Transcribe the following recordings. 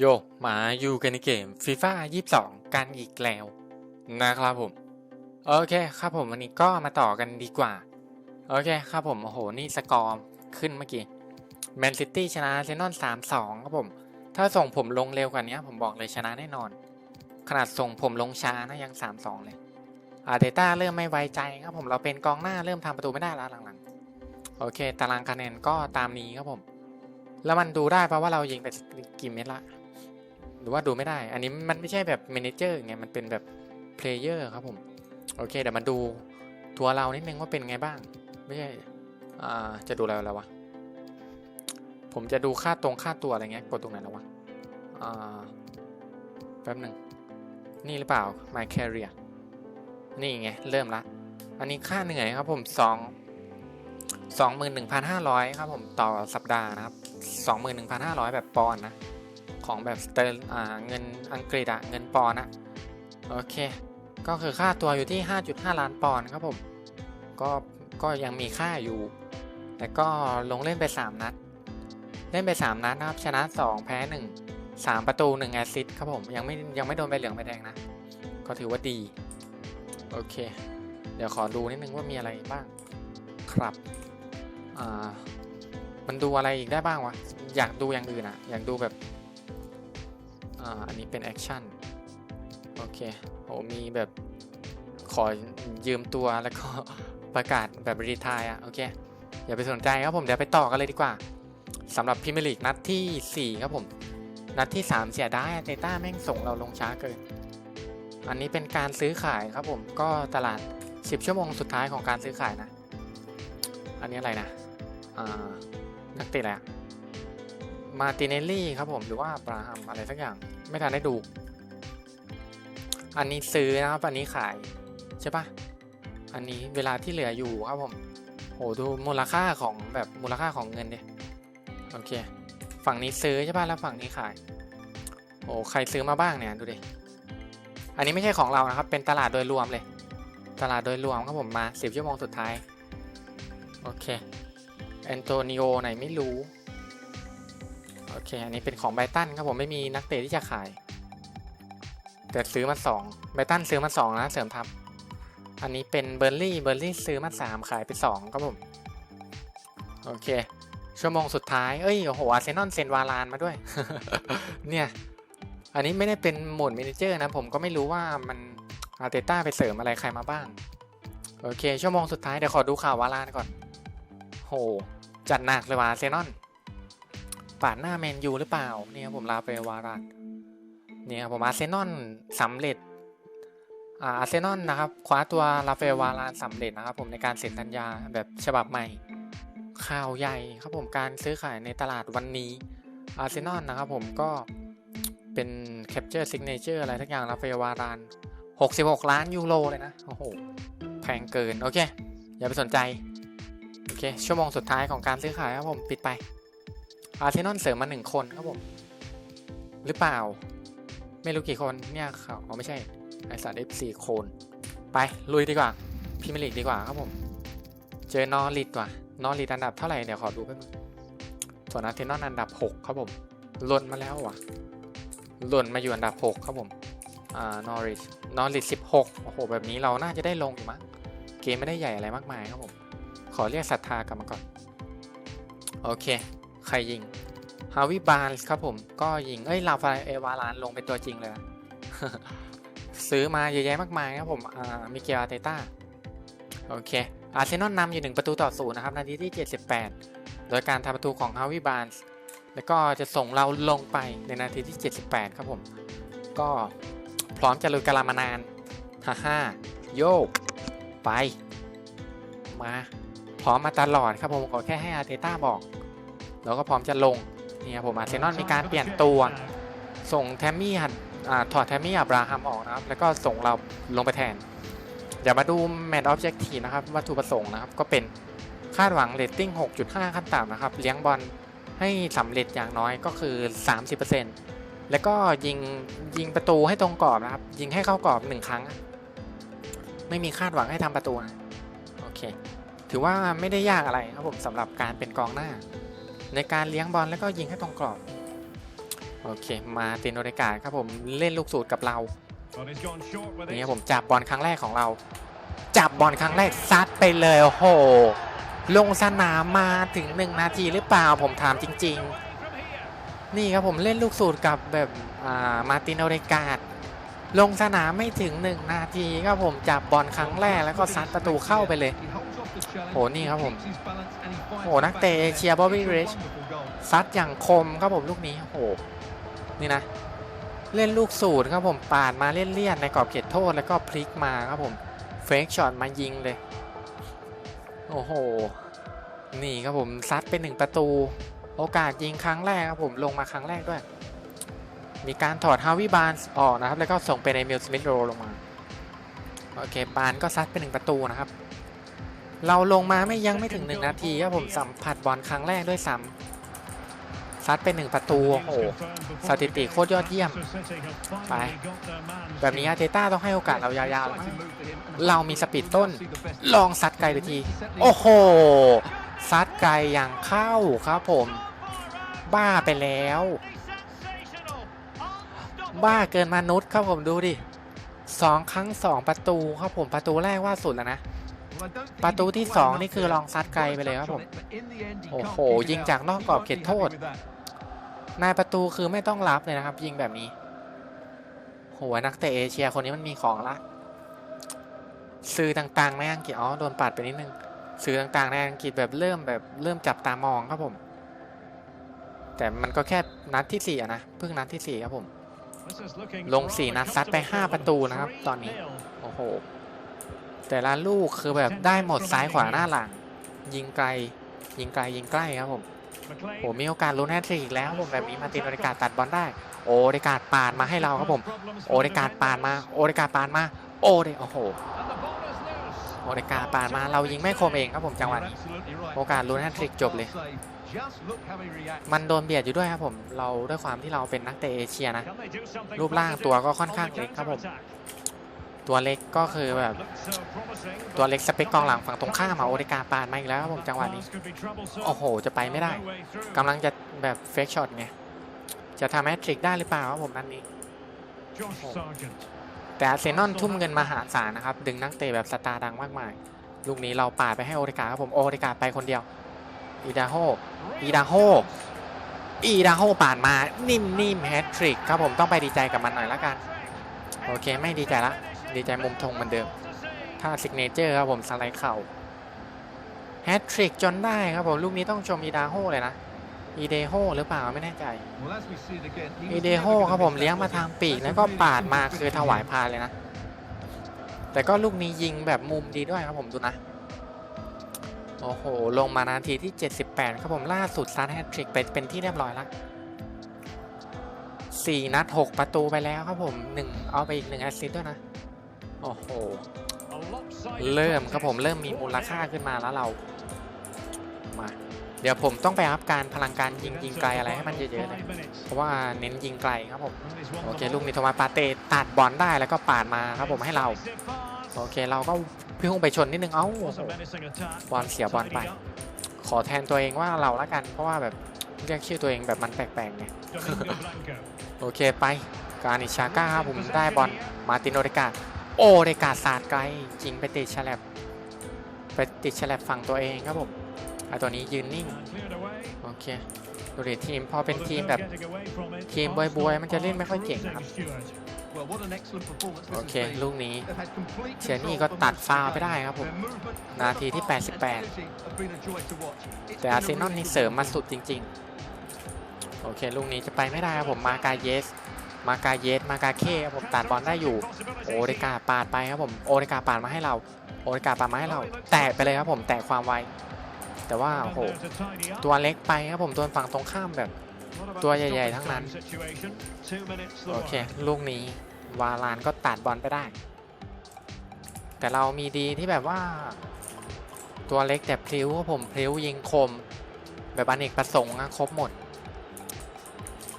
โยมาอยู่กันในเกมฟีฟ่า22 กันอีกแล้วนะครับผม โอเคครับผมวันนี้ก็มาต่อกันดีกว่า โอเคครับผม โอ้โห นี่สกอร์ขึ้นเมื่อกี้แมนซิตี้ชนะเซนอน 3-2 ครับผม ถ้าส่งผมลงเร็วกว่านี้ผมบอกเลยชนะแน่นอน ขนาดส่งผมลงช้านะยัง 3-2 เลยอาเตต้าเริ่มไม่ไว้ใจครับผมเราเป็นกองหน้าเริ่มทำประตูไม่ได้แล้วหลังๆ โอเค ตารางคะแนนก็ตามนี้ครับผม แล้วมันดูได้เพราะว่าเรายิงไปกี่เม็ดละ หรือว่าดูไม่ได้ อันนี้มันไม่ใช่แบบเมนเจอร์ไงมันเป็นแบบเพลเยอร์ครับผม โอเคเดี๋ยวมาดูตัวเรานิดนึงว่าเป็นไงบ้าง ไม่ใช่จะดูอะไรแล้ววะ ผมจะดูค่าตรงค่าตัวอะไรเงี้ยกดตรงไหนแล้ววะแป๊บหนึ่งนี่หรือเปล่า My Career นี่ไง เริ่มละ อันนี้ค่าเหนื่อยครับผมสองสองหมื่นหนึ่งพันห้าร้อยครับผมต่อสัปดาห์นะครับสองหมื่นหนึ่งพันห้าร้อยแบบปอนด์นะ ของแบบสเตอร์เงินอังกฤษอะเงินปอนอะโอเค ก็คือค่าตัวอยู่ที่ 5.5 ล้านปอนครับผม ก็ก็ยังมีค่าอยู่ แต่ก็ลงเล่นไป 3 นัด เล่นไป 3 นัดนะครับ ชนะ 2 แพ้ 1 3 ประตู 1 แอสซิสต์ครับผม ยังไม่ยังไม่โดนใบเหลืองใบแดงนะ ก็ถือว่าดี โอเค เดี๋ยวขอดูนิดนึงว่ามีอะไรบ้าง ครับอ่ามันดูอะไรอีกได้บ้างวะ อยากดูอย่างอื่นอะอยากดูแบบ อ่าอันนี้เป็นแอคชั่นโอเคโหมีแบบขอยืมตัวแล้วก็ประกาศแบบรีทายอะโอเคอย่าไปสนใจครับผมเดี๋ยวไปต่อกันเลยดีกว่าสำหรับพิมลีกนัดที่ 4 ครับผม นัดที่ 3 เสียดายเตต้าแม่งส่งเราลงช้าเกิน อันนี้เป็นการซื้อขายครับผมก็ตลาด 10 ชั่วโมงสุดท้ายของการซื้อขายนะ อันนี้อะไรนะนักเตะอะไรมาติเนลลี่ครับผมหรือว่าบราฮัมอะไรสักอย่าง ไม่ทันได้ดู อันนี้ซื้อนะครับ อันนี้ขายใช่ปะอันนี้เวลาที่เหลืออยู่ครับผมโหดูมูลค่าของแบบมูลค่าของเงินดิโอเค ฝั่งนี้ซื้อใช่ปะแล้วฝั่งนี้ขายโอ้ใครซื้อมาบ้างเนี่ยดูดิอันนี้ไม่ใช่ของเรานะครับ เป็นตลาดโดยรวมเลย ตลาดโดยรวมครับผมมา10ชั่วโมงสุดท้าย โอเคแอนโตนิโอไหนไม่รู้ เค อันนี้เป็นของไบตันครับผมไม่มีนักเตะที่จะขายแต่ซื้อมาสองไบตันซื้อมาสองนะเสริมทัพ อันนี้เป็นเบอร์ลี่ เบอร์ลี่ซื้อมาสามขายไปสองครับผม โอเค ชั่วโมงสุดท้าย เอ้ย โอ้โห อาร์เซนอลเซ็นวาลานมาด้วย เนี่ย อันนี้ไม่ได้เป็นโหมดเมนเจอร์นะ ผมก็ไม่รู้ว่ามันอาร์เตต้าไปเสริมอะไรใครมาบ้าง โอเค ชั่วโมงสุดท้ายเดี๋ยวขอดูข่าววาลานก่อน โห จัดหนักเลยว่ะเซนอล ปาดหน้าแมนยูหรือเปล่า เนี่ย ผมลาไปวารันเนี่ยผมอาร์เซนอลสำเร็จอาร์เซนอลนะครับ คว้าตัวลาเฟลวารานสำเร็จนะครับ ผมในการเซ็นสัญญาแบบฉบับใหม่ ข่าวใหญ่ครับผมการซื้อขายในตลาดวันนี้อาร์เซนอลนะครับผมก็เป็น Capture Signature อะไรทักอย่างลาเฟลวาราน66 ล้านยูโรเลยนะ โอ้โห แพงเกิน โอเค อย่าไปสนใจ โอเค ชั่วโมงสุดท้ายของการซื้อขายครับผม ปิดไป อาร์เซนอลเสริมมาหนึ่งคนครับผม หรือเปล่า ไม่รู้กี่คนเนี่ยเขาอ๋อไม่ใช่ ไอสัตว์เอฟสี่คน ไปลุยดีกว่าพิมลีกดีกว่าครับผม เจอนอริดว่ะนอริดอันดับเท่าไหร่เดี๋ยวขอดูแป๊บนึงส่วนอาร์เซนอลอันดับ 6 ครับผมหล่นมาแล้วว่ะหล่นมาอยู่อันดับ 6 ครับผมอ่านอริดนอริด16โอ้โห แบบนี้เราน่าจะได้ลงอยู่มั้งเกมไม่ได้ใหญ่อะไรมากมายครับผม ขอเรียกศรัทธากลับมาก่อน โอเค ใครยิงฮาวิบาลครับผมก็ยิง เอ้ยลาฟาเอวาลานลงเป็นตัวจริงเลย ซื้อมาเยอะแยะมากมายครับผมอ่ามิเกลอาร์เตต้าโอเคอาร์เซนอลนำอยู่1ประตูต่อศูนย์นะครับนาทีที่ 78 โดยการทำประตูของฮาวิบาลแล้วก็จะส่งเราลงไปในนาทีที่ 78 ครับผม ก็พร้อมจะลุยกาลามานานฮ่าฮ่าโยก ไป มา พร้อมมาตลอดครับผมขอแค่ให้อาร์เตต้าบอก แล้วก็พร้อมจะลงนี่ยผมอาร์เซนอลมีการเปลี่ยนตัวส่งแทมมี่หัดอ่าถอดแทมมี่อับราฮัมออกนะครับ แล้วก็ส่งเราลงไปแทน เดี๋ยวมาดูแมตช์ออบเจกตีนะครับ วัตถุประสงค์นะครับ ก็เป็นคาดหวังเรตติ้ง 6.5 ขั้นต่ำนะครับ เลี้ยงบอลให้สำเร็จอย่างน้อยก็คือ 30%แล้วก็ยิงยิงประตูให้ตรงกรอบนะครับ ยิงให้เข้ากรอบหนึ่งครั้ง ไม่มีคาดหวังให้ทำประตู โอเค ถือว่าไม่ได้ยากอะไรครับผมสำหรับการเป็นกองหน้า ในการเลี้ยงบอลแล้วก็ยิงให้ตรงกรอบ โอเค มาตินโอเดกาครับผมเล่นลูกสูตรกับเรา But he's gone short with นี่ it. ผมจับบอลครั้งแรกของเรา จับบอลครั้งแรกซัดไปเลยโอ้โห ลงสนามมาถึงหนึ่งนาทีหรือเปล่าผมถามจริง ๆ นี่ครับผมเล่นลูกสูตรกับแบบอ่ามาตินโอเดกาลงสนามไม่ถึงหนึ่งนาทีครับผมจับบอลครั้งแรกแล้วก็ซัดประตูเข้าไปเลย โหนี่ครับผมโหนักเตะเอเชีย Bobby Rich ซัดอย่างคมครับผมลูกนี้โอ้โหนี่นะ เล่นลูกสูตรครับผมปาดมาเลี่ยนๆในกรอบเขตโทษแล้วก็พลิกมาครับผมเฟกช็อตมายิงเลย โอ้โห นี่ครับผมซัดเป็นหนึ่งประตู โอกาสยิงครั้งแรกครับผมลงมาครั้งแรกด้วย มีการถอดฮาวิบานส์ออกนะครับ แล้วก็ส่งเป็นมิลสมิธโรลงมา โอเค บานก็ซัดเป็นหนึ่งประตูนะครับ เราลงมาไม่ยังไม่ถึงหนึ่งนาทีครับผมสัมผัสบอลครั้งแรกด้วยซ้ำซัดเป็นหนึ่งประตูโอ้โหสถิติโคตรยอดเยี่ยม ไป แบบนี้อาเตต้าต้องให้โอกาสเรายาวๆ เรามีสปีดต้น ลองซัดไกลไปที โอ้โหซัดไกลอย่างเข้าครับผม บ้าไปแล้ว บ้าเกินมนุษย์ครับผมดูดิสองครั้งสองประตูครับผมประตูแรกว่าสุดแล้วนะ ประตูที่สองนี่คือลองซัดไกลไปเลยครับผม โอ้โห ยิงจากนอกกรอบเขตโทษ นายประตูคือไม่ต้องรับเลยนะครับ ยิงแบบนี้โหนักเตะเอเชียคนนี้มันมีของละ สื่อต่างๆในอังกฤษอ๋อโดนปัดไปนิดนึง สื่อต่างๆในอังกฤษแบบเริ่มแบบเริ่มจับตามองครับผม แต่มันก็แค่นัดที่สี่นะเพิ่งนัดที่สี่ครับผม ลงสี่นัดซัดไปห้าประตูนะครับ ตอนนี้ โอ้โห แต่ละลูกคือแบบได้หมดซ้ายขวาหน้าหลัง ยิงไกล ยิงไกลยิงใกล้ครับผมโอ้มีโอกาสลุ้นแฮตทริกอีกแล้วผมแบบนี้มาตินโอเดกาตัดบอลได้ โอเดกาปาดมาให้เราครับผม โอเดกาปาดมา โอเดกาปาดมา โอเดโอ้โหโอเดกาปาดมาเรายิงไม่คมเองครับผมจังหวะนี้โอกาสลุ้นแฮตทริกจบเลย มันโดนเบียดอยู่ด้วยครับผมเราด้วยความที่เราเป็นนักเตะเอเชียนะรูปร่างตัวก็ค่อนข้างเล็กครับผม ตัวเล็กก็คือแบบ ตัวเล็กสเปคกองหลังฝั่งตรงข้ามมาโอเดกาปาดมาอีกแล้วครับผมจังหวะนี้ โอ้โห จะไปไม่ได้กำลังจะแบบเฟกช็อตไงจะทำแฮตทริกได้หรือเปล่าครับผมนัดนี้แต่อาร์เซนอลทุ่มเงินมหาศาลนะครับ ดึงนักเตะแบบสตาร์ดังมากมาย ลูกนี้เราปาดไปให้โอเดกาครับผมโอเดกาไปคนเดียวอีดาโฮอีดาโฮอีดาโฮปาดมานิ่มๆแฮตทริกครับผมต้องไปดีใจกับมันหน่อยละกัน โอเคไม่ดีใจละ ดีใจมุมธงเหมือนเดิมถ้าซิกเนเจอร์ครับผมสไลด์เข่าแฮตทริกจนได้ครับผมลูกนี้ต้องชมอีดาโฮเลยนะอีเดโฮหรือเปล่าไม่แน่ใจอีเดโฮครับผมเลี้ยงมาทางปีกแล้วก็ปาดมาคือถวายพานเลยนะ แต่ก็ลูกนี้ยิงแบบมุมดีด้วยครับผมดูนะ โอ้โห ลงมานาทีที่ 78 ครับผมล่าสุดซัดแฮตทริกไปเป็นที่เรียบร้อยล้ว4นัด 6 ประตูไปแล้วครับผม1เอาไปอีก1แอสซิสต์ด้วยนะ โอ้โห เริ่มครับผมเริ่มมีมูลค่าขึ้นมาแล้วเรา มา เดี๋ยวผมต้องไปอัพการพลังการยิงยิงไกลอะไรให้มันเยอะๆเลยเพราะว่าเน้นยิงไกลครับผม โอเคลูกนี้โทมาปาเต้ตัดบอลได้แล้วก็ปาดมาครับผมให้เรา โอเคเราก็พุ่งไปชนนิดนึง เอ้าโอ้โหบอลเสียบอลไป ขอแทนตัวเองว่าเราละกัน เพราะว่าแบบเรียกชื่อตัวเองแบบมันแปลกๆไงโอเคไป การอิชาก้าครับผมได้บอลมาตินโอเดกา โอเดกาสาดไกลจริงไปติดฉลับไปติดฉลับฝั่งตัวเองครับผมไอตัวนี้ยืนนิ่ง โอเค ดูดิทีมพอเป็นทีมแบบ ทีมบวยๆ มันจะเล่นไม่ค่อยเก่งครับ โอเค ลูกนี้เชยร์นี่ก็ตัดฟาวไปได้ครับผม นาทีที่ 88 แต่อาร์เซนอลนี่เสริมมาสุดจริง ๆ โอเค ลูกนี้จะไปไม่ได้ครับผมมากาเยส มากาเยสมากาเคครับผมตัดบอลได้อยู่ โอเดกาปาดไปครับผมโอเดกาปาดมาให้เรา โอเดกาปาดมาให้เรา แตะไปเลยครับผมแตะความไวแต่ว่าโอ้โหตัวเล็กไปครับผมโดนฝั่งตรงข้ามแบบตัวใหญ่ ๆ ทั้งนั้น โอเค ลูกนี้ วาลานก็ตัดบอลไปได้ แต่เรามีดีที่แบบว่า ตัวเล็กแต่พลิ้วครับผมพลิ้วยิงคม แบบอเนกประสงค์ครบหมด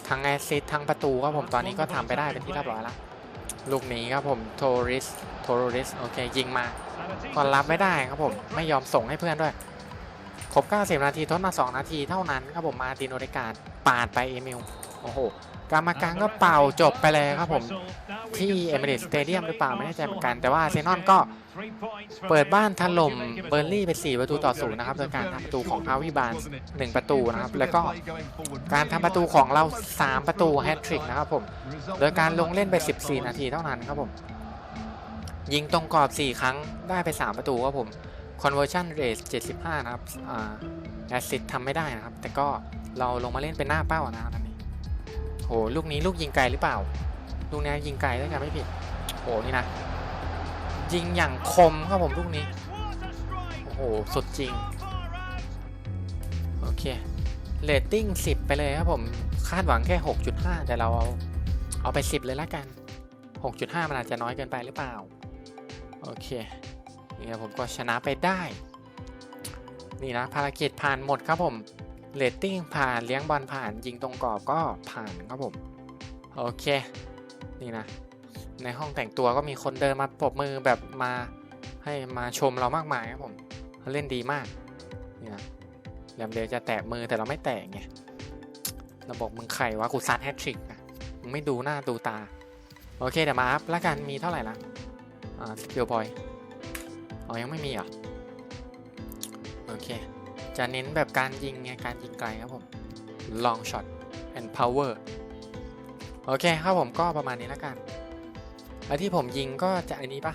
ทั้งแอซิดทั้งประตูครับผมตอนนี้ก็ทำไปได้เป็นที่เรียบร้อยแล้วลูกนี้ครับผมโทริสโทริสโอเคยิงมาก่อนรับไม่ได้ครับผมไม่ยอมส่งให้เพื่อนด้วยครบ 90 นาทีทดมา 2 นาทีเท่านั้นครับผมมาตินโอเดการปาดไปเอมิล โอ้โหกรรมการก็เป่าจบไปเลยครับผมที่เอมิเรตสเตเดียมหรือเปล่าไม่แน่ใจเหมือนกัน แต่ว่าอาร์เซนอลก็เปิดบ้านถล่มเบอร์ลี่ไป 4 ประตูต่อศูนย์นะครับโดยการทำประตูของฮาวิบานหนึ่งประตูนะครับ แล้วก็การทำประตูของเรา 3 ประตูแฮตทริกนะครับผม โดยการลงเล่นไป 14 นาทีเท่านั้นครับผม ยิงตรงกรอบ 4 ครั้งได้ไป 3 ประตูครับผม conversion rate 75 นะครับอ่า assist ทำไม่ได้นะครับ แต่ก็เราลงมาเล่นเป็นหน้าเป้านะครับอันนี้ โหลูกนี้ลูกยิงไกลหรือเปล่า ลูกนี้ยิงไกลถ้าจำไม่ผิดโหนี่นะ ยิงอย่างคมครับผมลูกนี้ โอ้โหสุดจริง โอเคเรตติ้ง 10 ไปเลยครับผม คาดหวังแค่ 6.5 แต่เราเอาเอาไป 10 เลยละกัน 6.5 มันอาจจะน้อยเกินไปหรือเปล่า โอเค นี่ครับผมก็ชนะไปได้ นี่นะภารกิจผ่านหมดครับผม เรตติ้งผ่านเลี้ยงบอลผ่านยิงตรงกรอบก็ผ่านครับผมโอเค นี่นะ ในห้องแต่งตัวก็มีคนเดินมาปรบมือแบบมาให้มาชมเรามากมายครับผมเขาเล่นดีมากนี่นะแลมเดลจะแตะมือแต่เราไม่แตะไงเราบอกมึงใครวะกูซัดแฮตทริกนะมึงไม่ดูหน้าดูตา โอเคเดี๋ยวมาอัพแล้วกันมีเท่าไหร่ละอ่าสกิลพอยอ๋อยังไม่มีเหรอโอเค จะเน้นแบบการยิงไงการยิงไกลครับผม long shot and power โอเคครับผมก็ประมาณนี้แล้วกันแล้วที่ผมยิงก็จะอันนี้ปะ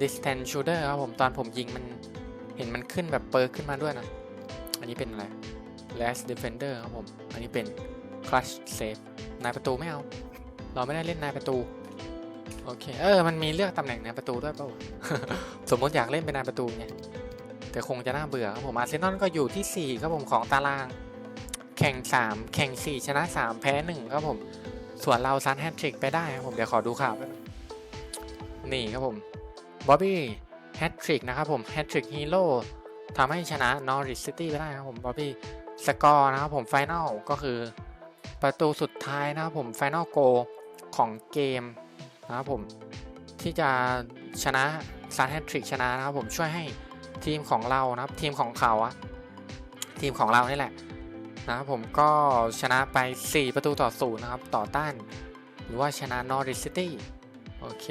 distance shooter ครับผมตอนผมยิงมันเห็นมันขึ้นแบบเปิร์ขึ้นมาด้วยนะ อันนี้เป็นอะไร last defender ครับผม อันนี้เป็น clutch save นายประตูไม่เอา เราไม่ได้เล่นนายประตู โอเค เออ มันมีเลือกตำแหน่งนายประตูด้วยเปล่าวะสมมติอยากเล่นเป็นนายประตูไง แต่คงจะน่าเบื่อครับผมอาร์เซนอลก็อยู่ที่ 4 ครับผมของตาราง แข่ง 3 แข่ง 4 ชนะ 3 แพ้ 1 ครับผม ส่วนเราซันแฮตทริกไปได้ครับผม เดี๋ยวขอดูข่าวแป๊บนึงนี่ครับผมบ๊อบบี้แฮตทริกนะครับผมแฮตทริกฮีโร่ทำให้ชนะนอริสซิตี้ไปได้ครับผมบ๊อบบี้สกอร์นะครับผมไฟนอลก็คือประตูสุดท้ายนะครับผมไฟนอลโกของเกมนะครับผมที่จะชนะซันแฮตทริกชนะนะครับผมช่วยให้ ทีมของเรานะครับทีมของเขาอะทีมของเรานี่แหละนะครับผมก็ชนะไป 4 ประตูต่อศูนย์นะครับต่อต้าน หรือว่าชนะนอริสซิตี้โอเค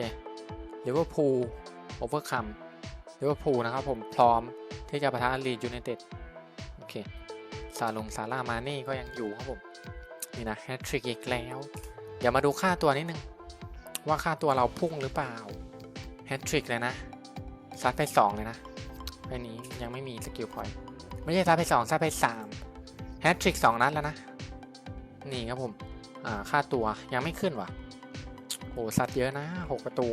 ลิเวอร์พูโอเวอร์คัมลิเวอร์พูนะครับผมพร้อมที่จะประทะลีดยูไนเต็ดโอเคซาลงซาร่ามาเน่ก็ยังอยู่ครับผมนี่นะแฮตทริกอีกแล้วเดี๋ยวมาดูค่าตัวนิดนึง ว่าค่าตัวเราพุ่งหรือเปล่าแฮตทริกเลยนะซัดไป 2 เลยนะ ไปนี้ยังไม่มีสกิลพอยต์ไม่ใช่ซัดไป2ซัดไป3แฮตทริกสองนัดแล้วนะ นี่ครับผมอ่าค่าตัวยังไม่ขึ้นว่ะโหสัตว์เยอะนะหกประตู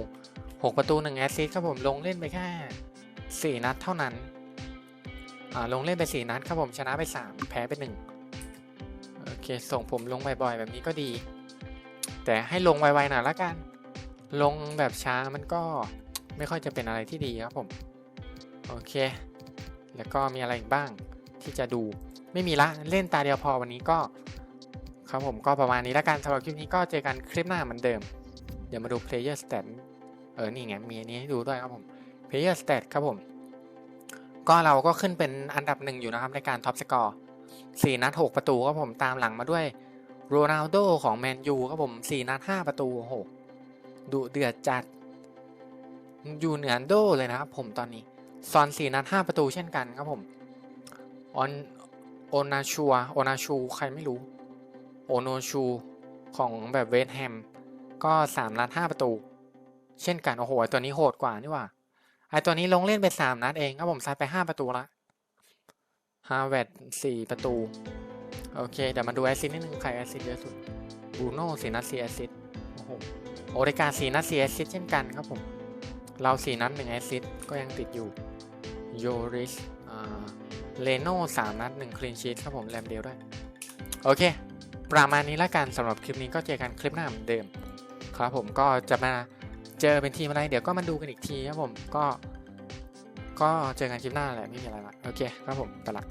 หกประตูหนึ่งแอสซิสต์ครับผมลงเล่นไปแค่สี่นัดเท่านั้น อ่าลงเล่นไปสี่นัดครับผมชนะไปสามแพ้ไปหนึ่งโอเคส่งผมลงบ่อยๆ แบบนี้ก็ดี แต่ให้ลงไวๆหน่อยละกัน ลงแบบช้ามันก็ไม่ค่อยจะเป็นอะไรที่ดีครับผม โอเค แล้วก็มีอะไรอีกบ้างที่จะดูไม่มีละเล่นตาเดียวพอวันนี้ก็ครับผมก็ประมาณนี้แล้วกันสำหรับคลิปนี้ก็เจอกันคลิปหน้าเหมือนเดิม เดี๋ยวมาดู player stat เออนี่ไงมีอันนี้ให้ดูด้วยครับผม player stat ครับผม ก็เราก็ขึ้นเป็นอันดับหนึ่งอยู่นะครับในการท็อปสกอร์สี่นัดหกประตูครับผมตามหลังมาด้วยโรนัลโดของแมนยูครับผมสี่นัดห้าประตูโอ้โหดุเดือดจัด อยู่เหนือโดเลยนะครับผมตอนนี้ ซอนสี่นัดห้าประตูเช่นกันครับผมออนโอนาชัวโอนาชูใครไม่รู้ โอโนชูของแบบเวสแฮม ก็3นัด5ประตู เช่นกัน โอ้โหตัวนี้โหดกว่านี่ว่าไอตัวนี้ลงเล่นไป 3 นัดเองครับผมซัดไป 5 ประตูละฮาเวด4ประตู โอเค เดี๋ยวมาดูแอซิสนิดนึง ใครแอซิสเยอะสุดบูโน่4นัด4แอซิสโอ้โหโอเดกา4นัด4แอซิสเช่นกันครับผม เรา4นัด1แอซิสก็ยังติดอยู่ โยริสเลโน่สามนัดหนึ่งคลีนชีตครับผมแรมเดียวด้วย โอเค ประมาณนี้ละกันสำหรับคลิปนี้ก็เจอกันคลิปหน้าเหมือนเดิม ครับผมก็จะมาเจอเป็นทีมอะไร เดี๋ยวก็มาดูกันอีกทีครับผมก็ ก็เจอกันคลิปหน้าแหละไม่มีอะไรละโอเคครับผมไปละ